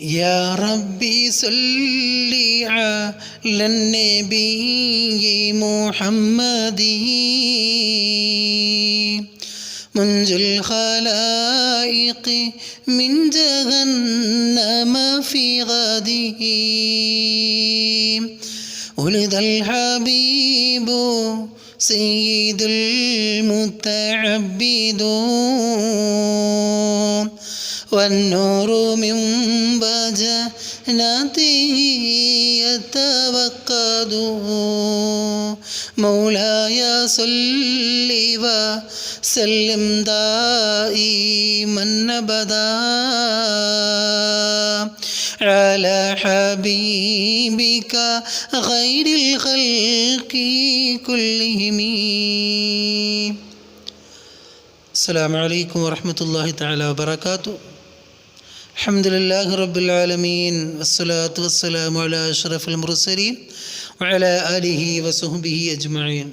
يا ربي صل على النبي محمد. منذ الخلائق من جهنم في غده ولد الحبيب سيد المتعبدون والنور من بجناته يتوقد مولاي صل وسلم دائما أبدا على حبيبك غير الخلق كلهم. السلام عليكم ورحمة الله تعالى وبركاته. الحمد لله رب العالمين والصلاة والسلام على أشرف المرسلين وعلى آله وصحبه أجمعين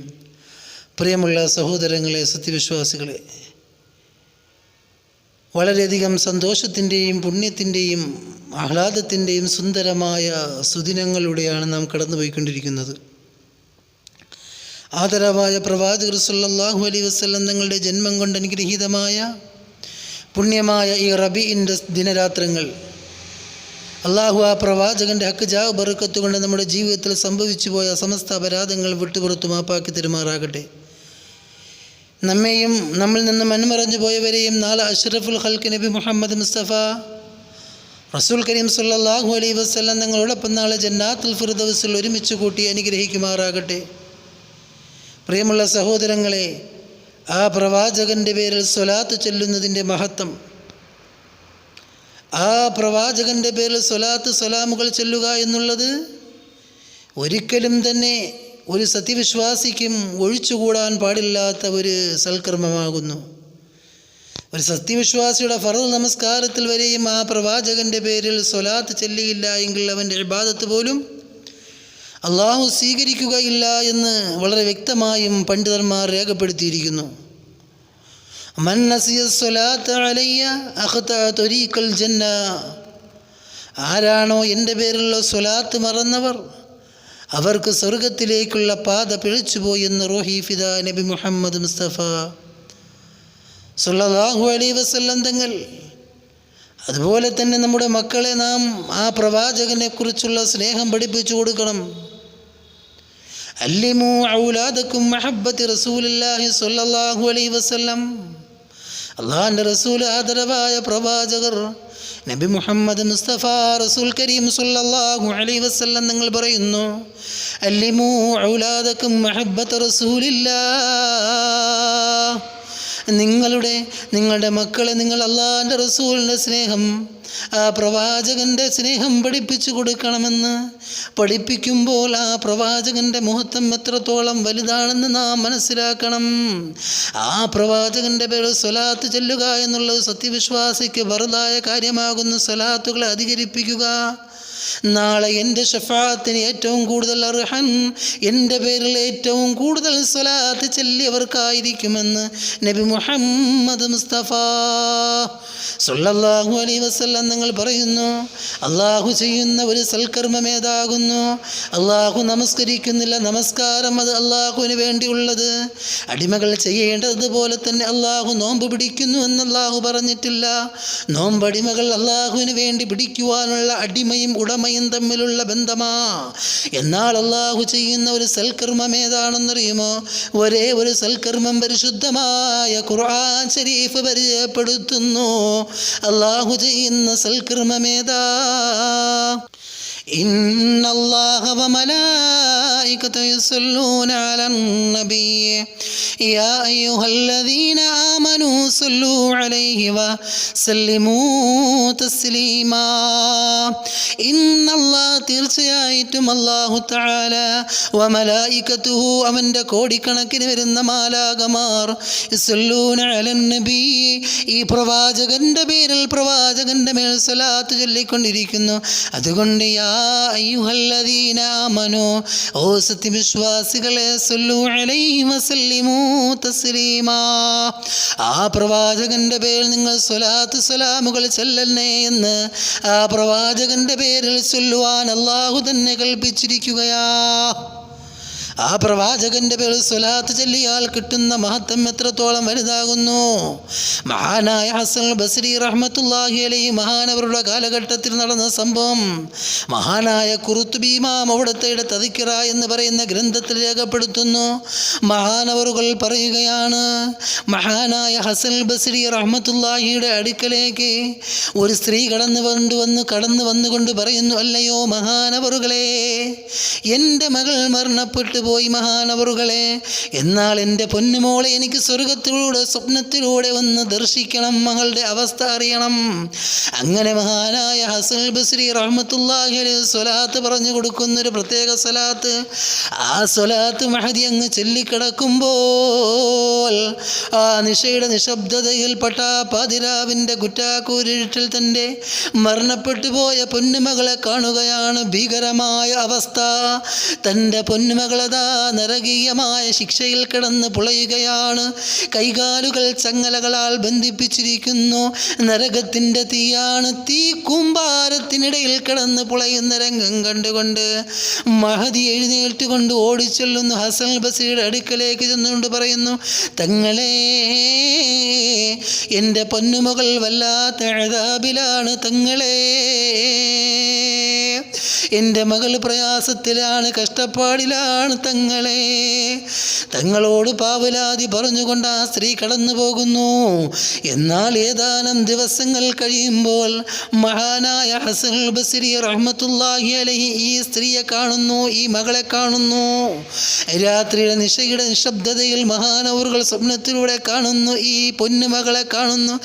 പ്രിയമുള്ള സഹോദരങ്ങളെ സത്യവിശ്വാസികളെ വളരെയധികം സന്തോഷത്തിൻ്റെയും പുണ്യത്തിൻ്റെയും ആഹ്ലാദത്തിൻ്റെയും സുന്ദരമായ സുദിനങ്ങളിലൂടെയാണ് നാം കടന്നുപോയിക്കൊണ്ടിരിക്കുന്നത് ആദരവായ പ്രവാചകർ സല്ലല്ലാഹു അലൈഹി വസല്ലം തങ്ങളുടെ ജന്മം കൊണ്ട് അനുഗ്രഹീതമായ പുണ്യമായ ഈ റബീന്റെ ദിനരാത്രങ്ങൾ. അള്ളാഹു ആ പ്രവാചകന്റെ ഹക്ക് ജാ ബറുക്കത്ത് കൊണ്ട് നമ്മുടെ ജീവിതത്തിൽ സംഭവിച്ചു പോയ സമസ്ത അപരാധങ്ങൾ വിട്ടുപുറത്തു മാപ്പാക്കി തെരുമാറാകട്ടെ. നമ്മെയും നമ്മിൽ നിന്നും മൺമറഞ്ഞു പോയവരെയും നാളെ അഷ്റഫുൽ ഹൽക്ക് നബി മുഹമ്മദ് മുസ്തഫ റസൂൽ കരീം സല്ലല്ലാഹു അലൈ വസല്ലം തങ്ങളോടൊപ്പം നാളെ ജന്നാത്തുൽ ഫിർദവസിൽ ഒരുമിച്ച് കൂട്ടി അനുഗ്രഹിക്കുമാറാകട്ടെ. പ്രിയമുള്ള സഹോദരങ്ങളെ ആ പ്രവാചകന്റെ പേരിൽ സ്വലാത്ത് ചൊല്ലുന്നതിന്റെ മഹത്വം. ആ പ്രവാചകന്റെ പേരിൽ സ്വലാത്ത് സ്വലാമുകൾ ചൊല്ലുക എന്നുള്ളത് ഒരിക്കലും തന്നെ ഒരു സത്യവിശ്വാസിക്കും ഒഴിച്ചുകൂടാൻ പാടില്ലാത്ത ഒരു സൽക്കർമ്മമാകുന്നു. ഒരു സത്യവിശ്വാസിയുടെ ഫറൽ നമസ്കാരത്തിൽ വരെയും ആ പ്രവാചകന്റെ പേരിൽ സ്വലാത്ത് ചെല്ലിയില്ല എങ്കിൽ അവന്റെ ഇബാദത്ത് പോലും അള്ളാഹു സ്വീകരിക്കുകയില്ല എന്ന് വളരെ വ്യക്തമായും പണ്ഡിതന്മാർ രേഖപ്പെടുത്തിയിരിക്കുന്നു. ആരാണോ എന്റെ പേരിലുള്ള സ്വലാത്ത് മറന്നവർ അവർക്ക് സ്വർഗത്തിലേക്കുള്ള പാത പിഴച്ചുപോയി എന്ന് റോഹി നബി മുഹമ്മദ് മുസ്തഫ. സുല്ലാഹു അലൈഹി വസല്ലം തങ്ങൾ അതുപോലെ തന്നെ നമ്മുടെ മക്കളെ നാം ആ പ്രവാചകനെക്കുറിച്ചുള്ള സ്നേഹം പഠിപ്പിച്ചു കൊടുക്കണം. അല്ലിമു ഔലാദക്കും മഹബത്ത് റസൂലുള്ളാഹി സ്വല്ലല്ലാഹു അലൈഹി വസല്ലം. അള്ളാഹാന്റെ റസൂൽ ആദരവായ പ്രവാചകർ നബി മുഹമ്മദ് മുസ്തഫ റസൂൽ കരീം സല്ലല്ലാഹു അലൈഹി വസല്ലം നിങ്ങൾ പറയുന്നു അല്ലിമു ഔലാദക്കും മഹബത്ത് റസൂലില്ലാ നിങ്ങളുടെ നിങ്ങളുടെ മക്കളെ നിങ്ങൾ അള്ളാഹാന്റെ റസൂലിന്റെ സ്നേഹം ആ പ്രവാചകന്റെ സ്നേഹം പഠിപ്പിച്ചു കൊടുക്കണമെന്ന് പഠിപ്പിക്കുമ്പോൾ ആ പ്രവാചകന്റെ മുഹത്വം എത്രത്തോളം വലുതാണെന്ന് നാം മനസ്സിലാക്കണം. ആ പ്രവാചകന്റെ പേര് സ്വലാത്ത് ചെല്ലുക എന്നുള്ളത് സത്യവിശ്വാസിക്ക് വെറുതായ കാര്യമാകുന്നു. സ്വലാത്തുകളെ അധികരിപ്പിക്കുക. നാളെ എന്റെ ഷഫാത്തിന് ഏറ്റവും കൂടുതൽ അർഹൻ എന്റെ പേരിൽ ഏറ്റവും കൂടുതൽ സ്വലാത്ത് ചെല്ലിയവർക്കായിരിക്കുമെന്ന് നബി മുഹമ്മദ് മുസ്തഫ സുല്ലാഹു അലൈഹി വസല്ലം നിങ്ങൾ പറയുന്നു. അള്ളാഹു ചെയ്യുന്ന ഒരു സൽക്കർമ്മം ഏതാകുന്നു? അള്ളാഹു നമസ്കരിക്കുന്നില്ല നമസ്കാരം അത് അള്ളാഹുവിന് വേണ്ടിയുള്ളത്. അടിമകൾ ചെയ്യേണ്ടതുപോലെ തന്നെ അള്ളാഹു നോമ്പ് പിടിക്കുന്നു എന്ന് അള്ളാഹു പറഞ്ഞിട്ടില്ല. നോമ്പടിമകൾ അള്ളാഹുവിന് വേണ്ടി പിടിക്കുവാനുള്ള അടിമയും ഉടമയും തമ്മിലുള്ള ബന്ധമാ എന്നാൽ അള്ളാഹു ചെയ്യുന്ന ഒരു സൽക്കർമ്മം ഏതാണെന്നറിയുമോ ഒരേ ഒരു സൽക്കർമ്മം പരിശുദ്ധമായ ഖുർആൻ ഷരീഫ് പരിചയപ്പെടുത്തുന്നു അള്ളാഹു ചെയ്യുന്ന സൽക്കർമ്മമേതാ إن الله وملائكته يصلون على النبي يا أيها الذين آمنوا صلوا عليه وسلموا تسليما إن الله തീർച്ചയായിട്ടും അള്ളാഹു താല വമലായിക്കത്തുഹു അവൻ്റെ കോടിക്കണക്കിന് വരുന്ന മാലാകമാർ യുസല്ലൂന അലൻ നബി ഈ പ്രവാചകൻ്റെ പേരിൽ പ്രവാചകൻ്റെ മേൽ സ്വലാത്ത് ചൊല്ലിക്കൊണ്ടിരിക്കുന്നു അതുകൊണ്ട് യാ അയ്യുഹല്ലദീന ആമനു ഓ സത്യവിശ്വാസികളെ സല്ലു അലൈഹി വസല്ലിമു തസ്ലീമാ ആ പ്രവാചകന്റെ പേരിൽ നിങ്ങൾ സ്വലാത്ത് സലാമുകൾ ചെല്ലണേ എന്ന് ആ പ്രവാചകന്റെ പേരിൽ ചൊല്ലുവാൻ അള്ളാഹു തന്നെ കൽപ്പിച്ചിരിക്കുകയാ. ആ പ്രവാചകന്റെ പേരിൽ സ്വലാത്ത് ചൊല്ലിയാൽ കിട്ടുന്ന മഹത്വം എത്രത്തോളം വലുതാകുന്നു? മഹാനായ ഹസൻ ബസരി റഹ്മത്തുല്ലാഹി മഹാനവരുടെ കാലഘട്ടത്തിൽ നടന്ന സംഭവം മഹാനായ കുറുത്തുബീമാം അവിടുത്തെ തതിക്കിറ എന്ന് പറയുന്ന ഗ്രന്ഥത്തിൽ രേഖപ്പെടുത്തുന്നു. മഹാനവറുകൾ പറയുകയാണ് മഹാനായ ഹസൻ ബസരി റഹ്മത്തുല്ലാഹിയുടെ അടുക്കലേക്ക് ഒരു സ്ത്രീ കടന്നു വന്നു വന്ന് കടന്നു വന്നുകൊണ്ട് പറയുന്നു അല്ലയോ മഹാനവറുകളെ എന്റെ മകൾ മരണപ്പെട്ടു പോയി മഹാനവറുകളെ. എന്നാൽ എന്റെ പൊന്നുമോളെ എനിക്ക് സ്വർഗത്തിലൂടെ സ്വപ്നത്തിലൂടെ ഒന്ന് ദർശിക്കണം മകളുടെ അവസ്ഥ അറിയണം. അങ്ങനെ മഹാനായ ഹസൻ ബസ്രി റഹ്മത്തുല്ലാഹി അലൈഹി സ്വലാത്ത് പറഞ്ഞു കൊടുക്കുന്നൊരു പ്രത്യേക സ്വലാത്ത്. ആ സ്വലാത്ത് മഹദി അങ്ങ് ചൊല്ലിക്കിടക്കുമ്പോൾ ആ നിശയുടെ നിശബ്ദതയിൽപ്പെട്ട പാതിരാവിന്റെ കുറ്റാക്കൂരിട്ടിൽ തന്റെ മരണപ്പെട്ടു പോയ പൊന്നുമകളെ കാണുകയാണ് ഭീകരമായ അവസ്ഥ. തന്റെ പൊന്നുമകളതാ നരകീയമായ ശിക്ഷയിൽ കിടന്ന് പുളയുകയാണ്. കൈകാലുകൾ ചങ്ങലകളാൽ ബന്ധിപ്പിച്ചിരിക്കുന്നു. നരകത്തിന്റെ തീയാണ് തീ കൂമ്പാരത്തിനിടയിൽ കിടന്ന് പുളയുന്ന രംഗം കണ്ടുകൊണ്ട് മഹതി എഴുന്നേറ്റ് കൊണ്ട് ഓടിച്ചെല്ലുന്നു. ഹസൻ ബസീയുടെ അടുക്കലേക്ക് ചെന്നുകൊണ്ട് പറയുന്നു തങ്ങളെ എന്റെ പൊന്നുമകൾ വല്ലാത്ത അഴതാബിലാണ് തങ്ങളെ. എന്റെ മകൾ പ്രയാസത്തിലാണ് കഷ്ടപ്പാടിലാണ് തങ്ങളെ. തങ്ങളോട് പാവലാതി പറഞ്ഞുകൊണ്ട് ആ സ്ത്രീ കടന്നു പോകുന്നു എന്നാൽ ഏതാനും ദിവസങ്ങൾ കഴിയുമ്പോൾ മഹാനായ ഹസൻ ബസിരി റഹ്മത്തുല്ലാഹി അലഹി ഈ സ്ത്രീയെ കാണുന്നു ഈ മകളെ കാണുന്നു. രാത്രിയുടെ നിശയുടെ നിശബ്ദതയിൽ മഹാനവറുകൾ സ്വപ്നത്തിലൂടെ കാണുന്നു ഈ പൊന്നു മകളെ കാണുന്നു.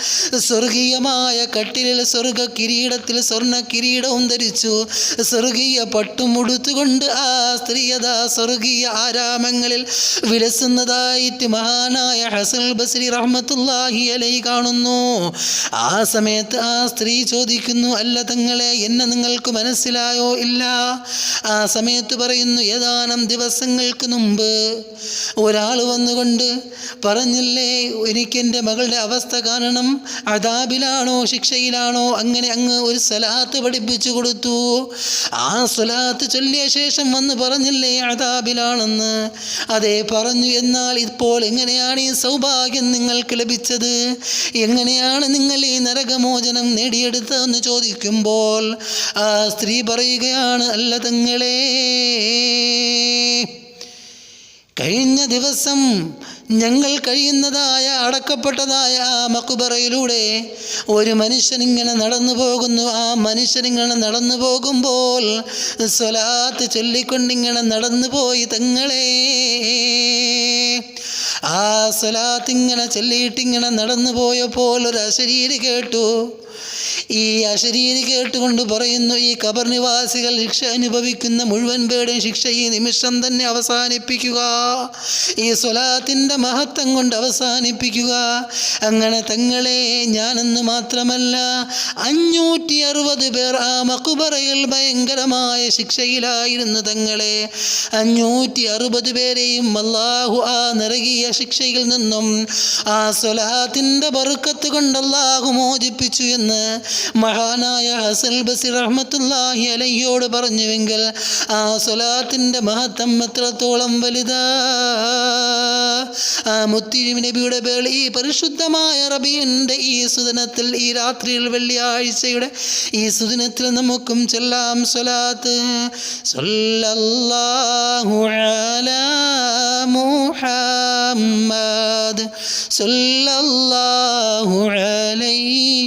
സ്വർഗീയമായ കട്ടിലിൽ സ്വർഗ കിരീടത്തിൽ സ്വർണ കിരീടവും ധരിച്ചു. സ്വർഗീയ പട്ടുമുടുത്തുകൊണ്ട് ആ സ്ത്രീയതാ സ്വർഗീയ ആരാമങ്ങളിൽ വിലസുന്നതായിട്ട് മഹാനായ ഹസൽ ബസ്രി റഹ്മത്തുല്ലാഹി അലൈ കാണുന്നു. ആ സമയത്ത് ആ സ്ത്രീ ചോദിക്കുന്നു അല്ല തങ്ങളെ എന്നെ നിങ്ങൾക്ക് മനസ്സിലായോ? ഇല്ല. ആ സമയത്ത് പറയുന്നു ഏതാനും ദിവസങ്ങൾക്ക് മുമ്പ് ഒരാൾ വന്നുകൊണ്ട് പറഞ്ഞില്ലേ എനിക്കെന്റെ മകളുടെ അവസ്ഥ കാരണം അതാബിലാണോ ശിക്ഷയിലാണോ? അങ്ങനെ അങ്ങ് ഒരു സലാത്ത് പഠിപ്പിച്ചു കൊടുത്തു. ആ സ്വലാത്ത് ചൊല്ലിയ ശേഷം വന്ന് പറഞ്ഞില്ലേ അതാബിലാണെന്ന് അതേ പറഞ്ഞു എന്നാൽ ഇപ്പോൾ എങ്ങനെയാണ് ഈ സൗഭാഗ്യം നിങ്ങൾക്ക് ലഭിച്ചത്? എങ്ങനെയാണ് നിങ്ങൾ ഈ നരകമോചനം നേടിയെടുത്തതെന്ന് ചോദിക്കുമ്പോൾ ആ സ്ത്രീ പറയുകയാണ് അല്ല തങ്ങളേ കഴിഞ്ഞ ദിവസം ഞങ്ങൾ കഴിയുന്നതായ അടക്കപ്പെട്ടതായ ആ മക്കുബറയിലൂടെ ഒരു മനുഷ്യൻ ഇങ്ങനെ നടന്നു പോകുന്നു. ആ മനുഷ്യൻ ഇങ്ങനെ നടന്നു പോകുമ്പോൾ സ്വലാത്ത് ചൊല്ലിക്കൊണ്ടിങ്ങനെ നടന്നു പോയി തങ്ങളെ. ആ സ്വലാത്ത് ഇങ്ങനെ ചൊല്ലിയിട്ടിങ്ങനെ നടന്നു പോയപ്പോൾ ഒരു അശരീരി കേട്ടു. ഈ അശരീരി കേട്ടുകൊണ്ട് പറയുന്നു ഈ കബർ നിവാസികൾ ശിക്ഷ അനുഭവിക്കുന്ന മുഴുവൻ പേരുടെയും ശിക്ഷ ഈ നിമിഷം തന്നെ അവസാനിപ്പിക്കുക. ഈ സ്വലാത്തിന്റെ മഹത്വം കൊണ്ട് അവസാനിപ്പിക്കുക. അങ്ങനെ തങ്ങളെ ഞാനെന്ന് മാത്രമല്ല അഞ്ഞൂറ്റി അറുപത് പേർ ആ മക്കുബറയിൽ ഭയങ്കരമായ ശിക്ഷയിലായിരുന്നു തങ്ങളെ. അഞ്ഞൂറ്റി അറുപത് പേരെയും അള്ളാഹു ആ നിറകിയ ശിക്ഷയിൽ നിന്നും ആ സ്വലാത്തിന്റെ ബറുക്കത്ത് കൊണ്ട് മോചിപ്പിച്ചു എന്ന് മഹാനായ ഹസൽ ബസിർ റഹ്മത്തുല്ലാഹി അലയ്യോട് പറഞ്ഞുവെങ്കിൽ ആ സ്വലാത്തിന്റെ മഹത്വം എത്രത്തോളം വലുതാ? ആ മുത്തിരി നബിയുടെ പേൾ ഈ പരിശുദ്ധമായ റബിയന്റെ ഈ സുദിനത്തിൽ ഈ രാത്രിയിൽ വെള്ളിയാഴ്ചയുടെ ഈ സുദിനത്തിൽ നമുക്കും ചെല്ലാം സല്ലല്ലാഹു അലാ മുഹമ്മദ് സല്ലല്ലാഹു